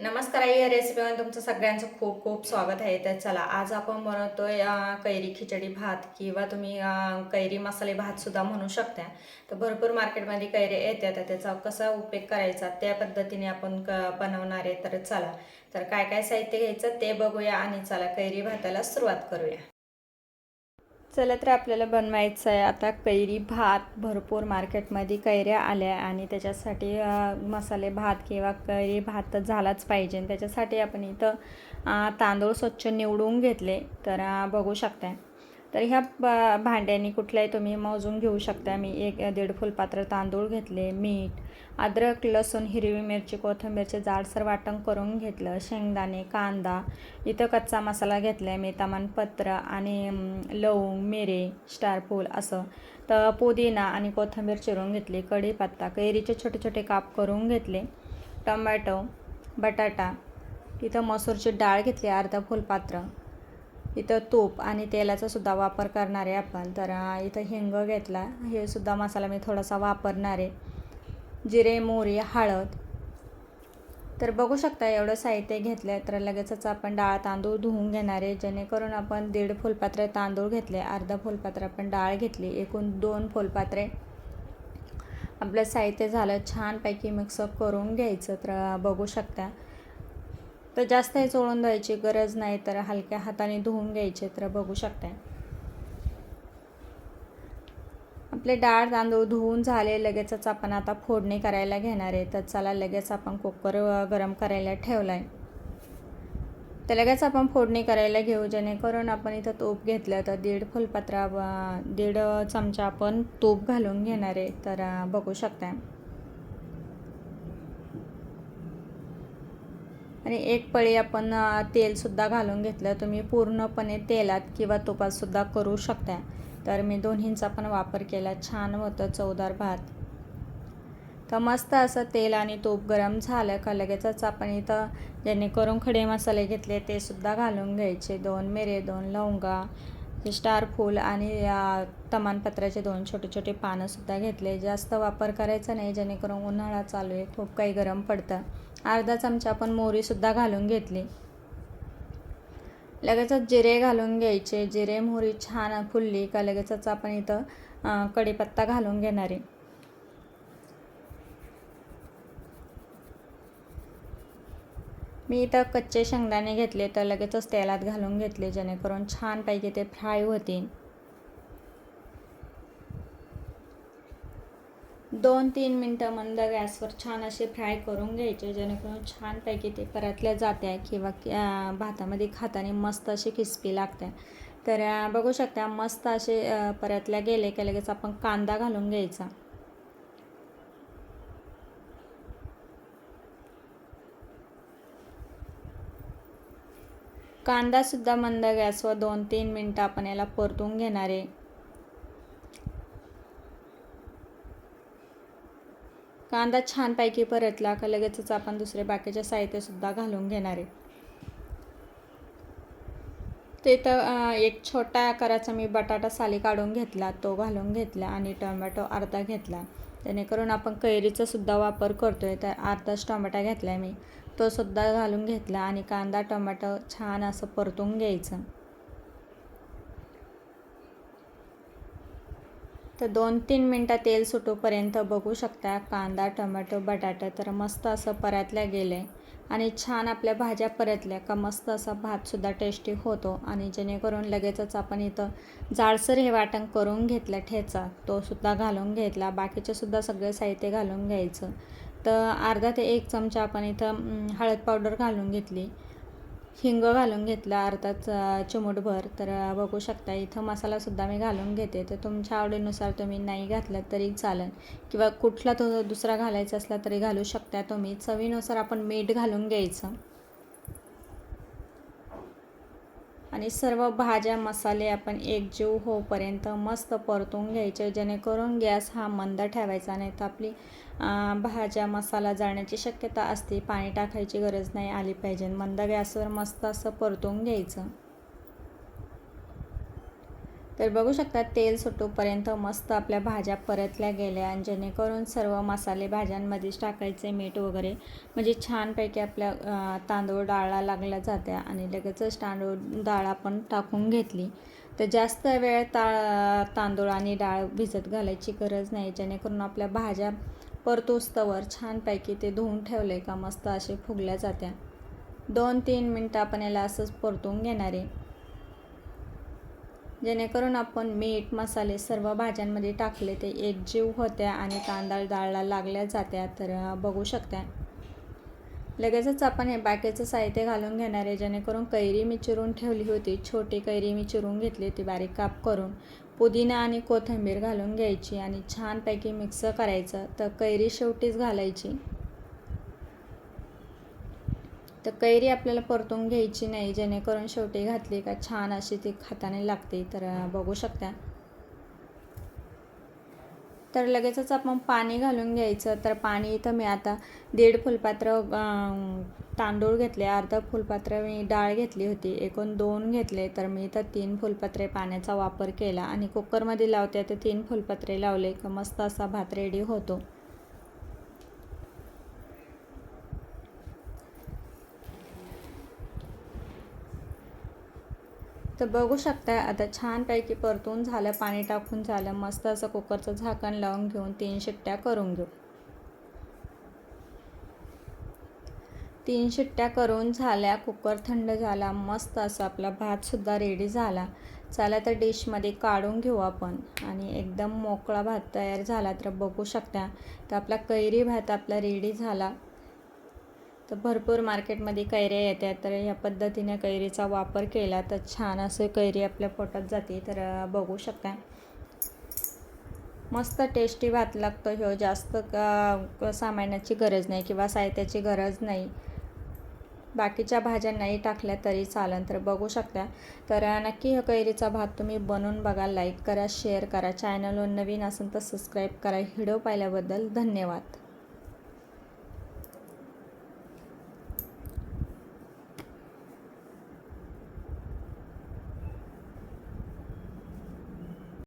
नमस्कार आई या रेसिपीमध्ये तुमचं सगळ्यांचं खूप खूप स्वागत आहे. तर चला आज आपण बनवतोय कैरी खिचडी भात किंवा तुम्ही कैरी मसाले भात सुद्धा म्हणू शकता. तर भरपूर मार्केटमध्ये कैरी येतात तर त्याचा कसा उपयोग करायचा त्या पद्धतीने आपण क बनवणार आहे. तर चला तर काय काय साहित्य घ्यायचं ते बघूया आणि चला कैरी भाताला सुरुवात करूया. चला तर आपल्याला बनवायचं आहे. आता कैरी भात भरपूर मार्केटमध्ये कैऱ्या आल्या आणि त्याच्यासाठी मसाले भात किंवा कैरी भात तर झालाच पाहिजे. त्याच्यासाठी आपण इथं तांदूळ स्वच्छ निवडून घेतले. तर बघू शकता तर ह्या ब भांड्याने कुठल्याही तुम्ही मोजून घेऊ शकता. मी एक दीड फुलपात्र तांदूळ घेतले मीठ अद्रक लसूण हिरवी मिरची कोथिंबीरचे जाडसर वाटण करून घेतलं शेंगदाणे कांदा इथं कच्चा मसाला घेतला आहे मी तमानपत्र आणि लवंग मिरे स्टारफूल असं. तर पुदिना आणि कोथिंबीर चिरून घेतली कढीपत्ता कैरीचे छोटे छोटे काप करून घेतले टमॅटो बटाटा इथं मसूरची डाळ घेतली अर्धा फुलपात्र इथं तूप आणि तेलाचा सुद्धा वापर करणार आहे आपण. तर इथं हिंग घेतला. हे सुद्धा मसाला मी थोडासा वापरणार आहे. जिरे मोहरी हळद. तर बघू शकता एवढं साहित्य घेतलं आहे तर लगेचच आपण डाळ तांदूळ धुवून घेणार आहे. जेणेकरून आपण दीड फुलपात्र तांदूळ घेतले अर्धा फुलपात्र आपण डाळ घेतली एकूण दोन फुलपात्रे. आपलं साहित्य झालं छानपैकी मिक्सअप करून घ्यायचं. तर बघू शकता. तर जास्त हे चोळून द्यायची गरज नाही तर हलक्या हाताने धुवून घ्यायचे तर बघू शकताय. आपले डाळ तांदूळ धुवून झाले लगेचच आपण आता फोडणी करायला घेणार आहे. तर चला लगेच आपण कुकर गरम करायला ठेवला आहे तर लगेच आपण फोडणी करायला घेऊ जेणेकरून आपण इथं तूप घेतलं तर दीड फुलपत्रा दीड चमचा आपण तूप घालून घेणार आहे. तर बघू शकता आणि एक पळी आपण तेलसुद्धा घालून घेतलं. तुम्ही पूर्णपणे तेलात किंवा तुपातसुद्धा करू शकता तर मी दोन्हींचा पण वापर केला. छान होतं चवदार भात. तर मस्त असं तेल आणि तूप गरम झालं का लगेचच आपण इथं जेणेकरून खडे मसाले घेतले ते सुद्धा घालून घ्यायचे. दोन मिरे दोन लवंगा स्टार फूल आणि तमानपत्राचे दोन छोटे छोटे पानंसुद्धा घेतले. जास्त वापर करायचा नाही जेणेकरून उन्हाळा चालू आहे खूप काही गरम पडतं. अर्धा चमचा आपण मोहरीसुद्धा घालून घेतली. लगेचच जिरे घालून घ्यायचे. जिरे मोहरी छान फुलली का लगेचच आपण इथं कढीपत्ता घालून घेणार. आहे मी इथं कच्चे शेंगदाणे घेतले तर लगेचच तेलात घालून घेतले जेणेकरून छानपैकी ते फ्राय होतील. दोन तीन मिनटं मंद गॅसवर छान असे फ्राय करून घ्यायचे जेणेकरून छानपैकी ते परतल्या जाते किंवा भातामध्ये खाताने मस्त अशी क्रिस्पी लागते तर बघू शकता मस्त असे परतल्या गेले की लगेच आपण कांदा घालून घ्यायचा. कांदासुद्धा मंद गॅसवर दोन तीन मिनटं आपण याला परतून घेणार आहे. कांदा छानपैकी परतला का लगेचच आपण दुसरे बाकीचे साहित्यसुद्धा घालून घेणार आहे. ते तर एक छोटा आकाराचा मी बटाटा साली काढून घेतला तो घालून घेतला आणि टोमॅटो अर्धा घेतला. जेणेकरून आपण कैरीचा सुद्धा वापर आहे तर अर्धाच टोमॅटा घेतला आहे मी. तो सुद्धा घालून घेतला आणि कांदा टोमॅटो छान असं परतून घ्यायचं. तर दोन तीन मिनटं तेल सुटूपर्यंत बघू शकता कांदा टोमॅटो बटाटा तर मस्त असं परतल्या गेले आणि छान आपल्या भाज्या परतल्या का मस्त असा भातसुद्धा टेस्टी होतो आणि जेणेकरून लगेचच आपण इथं जाडसर हे वाटण करून घेतलं ठेचा तोसुद्धा घालून घेतला. बाकीचे सुद्धा सगळे साहित्य घालून घ्यायचं. तर अर्धा ते एक चमचा आपण इथं हळद पावडर घालून घेतली. हिंग घालून घेतला अर्धा चिमूटभर. तर बघू शकता इथं मसालासुद्धा मी घालून घेते. तर तुमच्या आवडीनुसार तुम्ही नाही घातलं तरी चालेल. किंवा कुठला तो दुसरा घालायचा असला तरी घालू शकता तुम्ही. चवीनुसार आपण मीठ घालून घ्यायचं. आणि सर्व भाज्या मसाले आपण एकजीव होपर्यंत मस्त परतून घ्यायचे जेणेकरून गॅस हा मंद ठेवायचा नाही. तर आपली भाज्या मसाला जाण्याची शक्यता असते. पाणी टाकायची गरज नाही. आली पाहिजे. मंद गॅसवर मस्त असं परतून घ्यायचं. तर बघू शकता तेल सुटूपर्यंत मस्त आपल्या भाज्या परतल्या गेल्या आणि जेणेकरून सर्व मसाले भाज्यांमध्येच टाकायचे मीठ वगैरे. म्हणजे छानपैकी आपल्या तांदूळ डाळला लागल्या जात्या आणि लगेचच तांदूळ डाळ आपण टाकून घेतली. तर जास्त वेळ ता तांदूळ आणि डाळ भिजत घालायची गरज नाही. जेणेकरून आपल्या भाज्या परतोस्तवर छानपैकी ते धुवून ठेवले का मस्त असे फुगल्या जात्या. दोन तीन मिनटं आपण याला असंच परतून घेणार. आहे जेणेकरून आपण मीठ मसाले सर्व भाज्यांमध्ये टाकले ते एकजीव होत्या आणि कांदा डाळला लागल्या जात्या तर बघू शकता लगेचच आपण हे बाकीचं साहित्य घालून घेणार आहे जेणेकरून कैरी मी चिरून ठेवली होती. छोटी कैरी मी चिरून घेतली होती बारीक काप करून पुदिना आणि कोथिंबीर घालून घ्यायची आणि छानपैकी मिक्स करायचं. तर कैरी शेवटीच घालायची. तर कैरी आपल्याला परतून घ्यायची नाही जेणेकरून शेवटी घातली का छान अशी ती हाताने लागते. तर बघू शकता. तर लगेचच आपण पाणी घालून घ्यायचं. तर पाणी इथं मी आता दीड फुलपात्र तांदूळ घेतले अर्धा फुलपात्र मी डाळ घेतली होती. एकूण दोन घेतले तर मी इथं तीन फुलपात्रे पाण्याचा वापर केला. आणि कुकरमध्ये लावते तर तीन फुलपात्रे लावले. का मस्त असा भात रेडी होतो. तर बघू शकता आता छानपैकी परतून झालं पाणी टाकून झालं मस्त असं कुकरचं झाकण लावून घेऊन तीन शिट्ट्या करून घेऊ. तीन शिट्ट्या करून झाल्या कुकर थंड झाला मस्त असा आपला भातसुद्धा रेडी झाला. चला तर डिशमध्ये काढून घेऊ आपण. आणि एकदम मोकळा भात तयार झाला तर बघू शकता तर आपला कैरी भात आपला रेडी झाला. तर भरपूर मार्केटमध्ये कैऱ्या येतात. तर ह्या पद्धतीने कैरीचा वापर केला तर छान असं कैरी आपल्या पोटात जाते. तर बघू शकता. मस्त टेस्टी भात लागतो ह्यो. जास्त का सामानाची गरज नाही किंवा साहित्याची गरज नाही. बाकीच्या भाज्या नाही टाकल्या तरी चालेल तर बघू शकता. तर नक्की ह्या कैरीचा भात तुम्ही बनवून बघा लाईक करा शेअर करा. चॅनलवर नवीन असेल तर सबस्क्राईब करा. व्हिडिओ पाहिल्याबद्दल धन्यवाद.